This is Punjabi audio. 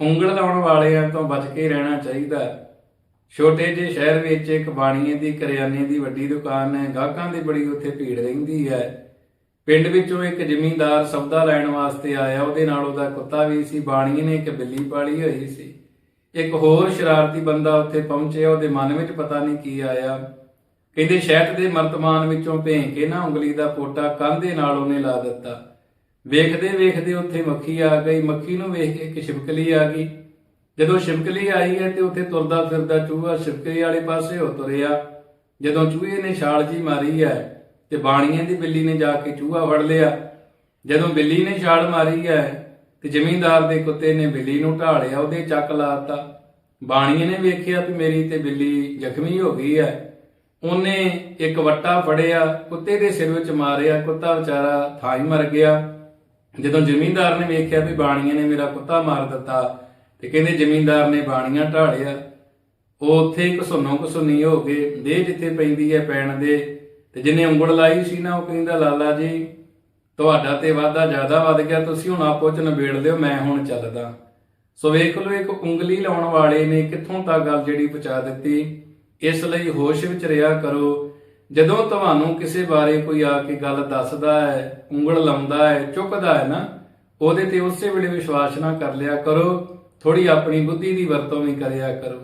ਉਂਗਲ ਲਾਉਣ ਵਾਲਿਆਂ ਤੋਂ ਬਚ ਕੇ ਰਹਿਣਾ ਚਾਹੀਦਾ। ਛੋਟੇ ਜਿਹੇ ਸ਼ਹਿਰ ਵਿੱਚ ਇੱਕ ਬਾਣੀਏ ਦੀ, ਕਰਿਆਨੇ ਦੀ ਵੱਡੀ ਦੁਕਾਨ ਹੈ। ਗਾਹਕਾਂ ਦੀ ਬੜੀ ਉੱਥੇ ਭੀੜ ਰਹਿੰਦੀ ਹੈ। ਪਿੰਡ ਵਿੱਚੋਂ ਇੱਕ ਜ਼ਿਮੀਂਦਾਰ ਸੌਦਾ ਲੈਣ ਵਾਸਤੇ ਆਇਆ। ਉਹਦੇ ਨਾਲ ਉਹਦਾ ਕੁੱਤਾ ਵੀ ਸੀ। ਬਾਣੀਏ ਨੇ ਇੱਕ ਬਿੱਲੀ ਪਾਲੀ ਹੋਈ ਸੀ। ਇੱਕ ਹੋਰ ਸ਼ਰਾਰਤੀ ਬੰਦਾ ਉੱਥੇ ਪਹੁੰਚਿਆ। ਉਹਦੇ ਮਨ ਵਿੱਚ ਪਤਾ ਨਹੀਂ ਕੀ ਆਇਆ। ਕਹਿੰਦੇ, ਸ਼ਹਿਦ ਦੇ ਮਰਤਮਾਨ ਵਿੱਚੋਂ ਭੇਂ ਕੇ ਨਾ ਉਂਗਲੀ ਦਾ ਪੋਟਾ ਕੰਧੇ ਨਾਲ ਉਹਨੇ ਲਾ ਦਿੱਤਾ। ਵੇਖਦੇ ਵੇਖਦੇ ਉੱਥੇ ਮੱਖੀ ਆ ਗਈ। ਮੱਖੀ ਨੂੰ ਵੇਖ ਕੇ ਇੱਕ ਛਿਪਕਲੀ ਆ ਗਈ। ਜਦੋਂ ਛਿਪਕਲੀ ਆਈ ਹੈ ਤੇ ਉੱਥੇ ਤੁਰਦਾ ਫਿਰਦਾ ਚੂਹਾ ਛਿਪਕਲੀ ਵਾਲੇ ਪਾਸੇ ਹੋ ਤੁਰਿਆ। ਜਦੋਂ ਚੂਹੇ ਨੇ ਛਾਲ ਜੀ ਮਾਰੀ ਹੈ ਤੇ ਬਾਣੀਏ ਦੀ ਬਿੱਲੀ ਨੇ ਜਾ ਕੇ ਚੂਹਾ ਫੜ ਲਿਆ। ਜਦੋਂ ਬਿੱਲੀ ਨੇ ਛਾਲ ਮਾਰੀ ਹੈ ਤੇ ਜ਼ਮੀਂਦਾਰ ਦੇ ਕੁੱਤੇ ਨੇ ਬਿੱਲੀ ਨੂੰ ਢਾਲਿਆ ਉਹਦੇ ਚੱਕ ਲਾਤਾ ਬਾਣੀਏ ਨੇ ਵੇਖਿਆ ਵੀ ਮੇਰੀ ਤੇ ਬਿੱਲੀ ਜ਼ਖਮੀ ਹੋ ਗਈ ਹੈ। ਉਹਨੇ ਇੱਕ ਵੱਟਾ ਫੜਿਆ, ਕੁੱਤੇ ਦੇ ਸਿਰ ਵਿੱਚ ਮਾਰਿਆ। ਕੁੱਤਾ ਵਿਚਾਰਾ ਥਾਂ ਹੀ ਮਰ ਗਿਆ। ਜਦੋਂ ਜ਼ਮੀਂਦਾਰ ਨੇ ਵੇਖਿਆ ਵੀ ਬਾਣੀਏ ਨੇ ਮੇਰਾ ਕੁੱਤਾ ਮਾਰ ਦਿੱਤਾ ਤੇ ਕਹਿੰਦੇ ਜ਼ਮੀਂਦਾਰ ਨੇ ਬਾਣੀਆਂ ਢਾਲਿਆ, ਉਹ ਉੱਥੇ ਘਸੁੰਨੋ ਘਸੁੰਨੀ ਹੋ ਗਏ ਦੇਹ ਜਿੱਥੇ ਪੈਂਦੀ ਹੈ ਪੈਣ ਦੇ ਤੇ ਜਿਹਨੇ ਉਂਗਲ ਲਾਈ ਸੀ ਨਾ, ਉਹ ਕਹਿੰਦਾ, ਲਾਲਾ ਜੀ, ਤੁਹਾਡਾ ਤੇ ਵਾਦਾ ਜ਼ਿਆਦਾ ਵੱਧ ਗਿਆ, ਤੁਸੀਂ ਹੁਣ ਆਪੋ ਚ ਨਿਬੇੜ ਲਿਓ ਮੈਂ ਹੁਣ ਚੱਲਦਾ। ਸੋ ਵੇਖ ਲਓ, ਇੱਕ ਉਂਗਲੀ ਲਾਉਣ ਵਾਲੇ ਨੇ ਕਿੱਥੋਂ ਤੱਕ ਗੱਲ ਜਿਹੜੀ ਪਹੁੰਚਾ ਦਿੱਤੀ। ਇਸ ਲਈ ਹੋਸ਼ ਵਿੱਚ ਰਿਹਾ ਕਰੋ ਜਦੋਂ ਤੁਹਾਨੂੰ ਕਿਸੇ ਬਾਰੇ ਕੋਈ ਆ ਕੇ ਗੱਲ ਦੱਸਦਾ ਹੈ, ਉਂਗਲ ਲਾਉਂਦਾ ਹੈ, ਚੁੱਕਦਾ ਹੈ ਨਾ, ਉਹਦੇ ਤੇ ਉਸੇ ਵੇਲੇ ਵਿਸ਼ਵਾਸ ਨਾ ਕਰ ਲਿਆ ਕਰੋ ਥੋੜੀ ਆਪਣੀ ਬੁੱਧੀ ਦੀ ਵਰਤੋਂ ਵੀ ਕਰਿਆ ਕਰੋ।